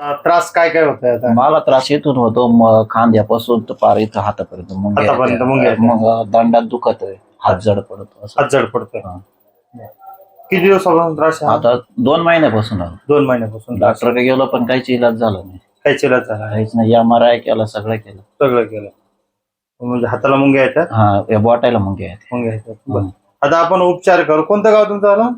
त्रास काय काय होत आता? मला त्रास येतून होतो म- खांद्यापासून तर पार इथं हातापर्यंत मुंग्या हातापर्यंत मुंग्या येत्या. मग दंडात दुखत आहे हात जड पडतो असं. हात जड पडतोय. हा. किती दिवसापासून त्रास आहे? आता दोन महिन्यापासून. आहे. दोन महिन्यापासून त्रास. डॉक्टरकडे गेलो पण काहीच इलाज झाला नाही. काय चिलाज झाला काहीच नाही. एम आर आय केला सगळं केलं. सगळं केलं. म्हणजे हाताला मुंग्या येतात? हा या बोटायला मुंग्या आहेत मुंग्या येतात. बरं. आता आपण उपचार करू. कोणतं गाव तुमचं आलं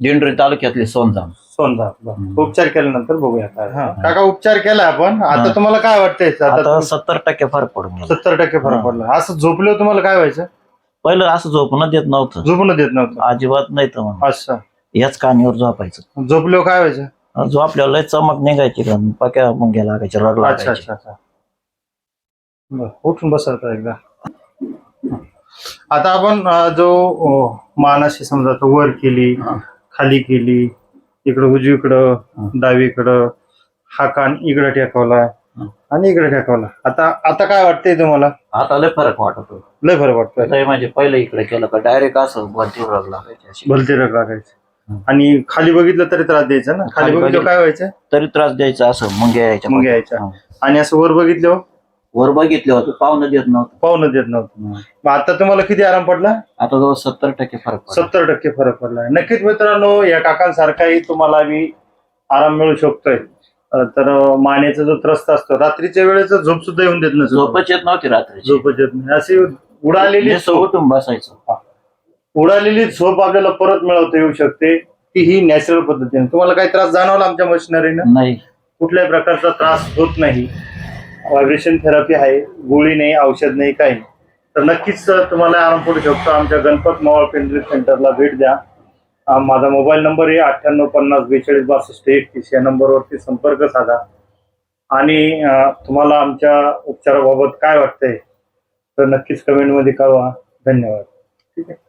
दिंडोरी तालुक्यातली सोनजाम सोनदा बरं. हम्म. उपचार केल्यानंतर बघूया काय हा. काका उपचार केला आपण. आता हा. तुम्हाला काय वाटतंय? आता आता सत्तर टक्के फरक पडून गेला. सत्तर टक्के फरक हा. पडला. असं झोपल्यावर तुम्हाला काय व्हायचं? पहिलं असं झोपून देत नव्हतं. झोपून देत नव्हतं. अजिबात नाही तर असं याच कानीवर झोपायचं. झोपल्यावर काय व्हायचं? जो आपल्याला लय चमक निघायची का? पक्या मुंग्या लागायच्या रग अच्छा लागायची. अच्छा अच्छा. बरं, उठून बसवता एकदा. आता आपण अं, जो अं, मानाशी समजा वर केली हा. खाली केली इकडं उजवीकडं. डावीकडं हा कान इकडं टेकवला. आणि इकडे टेकवला आता आता काय वाटतंय तुम्हाला आता लय फरक वाटतो लय फरक वाटतोय लय म्हणजे पहिलं इकडे केलं का डायरेक्ट असं वरती रग लागायची भलते रग लागायचे. आणि खाली बघितलं तरी त्रास द्यायचा ना खाली बघितलं. काय व्हायचं तरी त्रास द्यायचा असं मुंग्या यायच्या मुंग्या यायच्या. हा. आणि असं वर बघितलं वर बघितलं होतं पाहुणं देत नव्हतं. पाहुणं देत नव्हतं. मग आता तुम्हाला किती आराम पडला? आता जवळ सत्तर टक्के फरक पडला. सत्तर टक्के फरक पडलाय नक्कीच मित्रांनो या काकांसारखाही तुम्हाला बी आराम मिळू शकतोय. अं, तर अं, मानेचा जो त्रस्त असतो रात्रीच्या वेळेचा झोप सुद्धा येऊन देत नसतो झोपच येत नव्हती रात्री झोपच येत नाही. अशी उडालेली झोप उठून बसायचं. उडालेली झोप आपल्याला परत मिळवता येऊ शकते. ती ही नॅचरल पद्धतीने. तुम्हाला काही त्रास जाणवला आमच्या मशिनरीनं? नाही. कुठल्याही प्रकारचा त्रास होत नाही. व्हायब्रेशन थेरपी आहे गोळी नाही औषध नाही काही तर नक्कीच तुम्हाला आराम पडू शकतो. आमच्या गणपत मावळ पेंड्री सेंटरला भेट द्या. माझा मोबाईल नंबर आहे अठ्ठ्याण्णव पन्नास बेचाळीस बासष्ट एकतीस. या नंबरवरती संपर्क साधा. आणि तुम्हाला आमच्या उपचाराबाबत काय वाटतंय तर नक्कीच कमेंटमध्ये कळवा. धन्यवाद. ठीक आहे.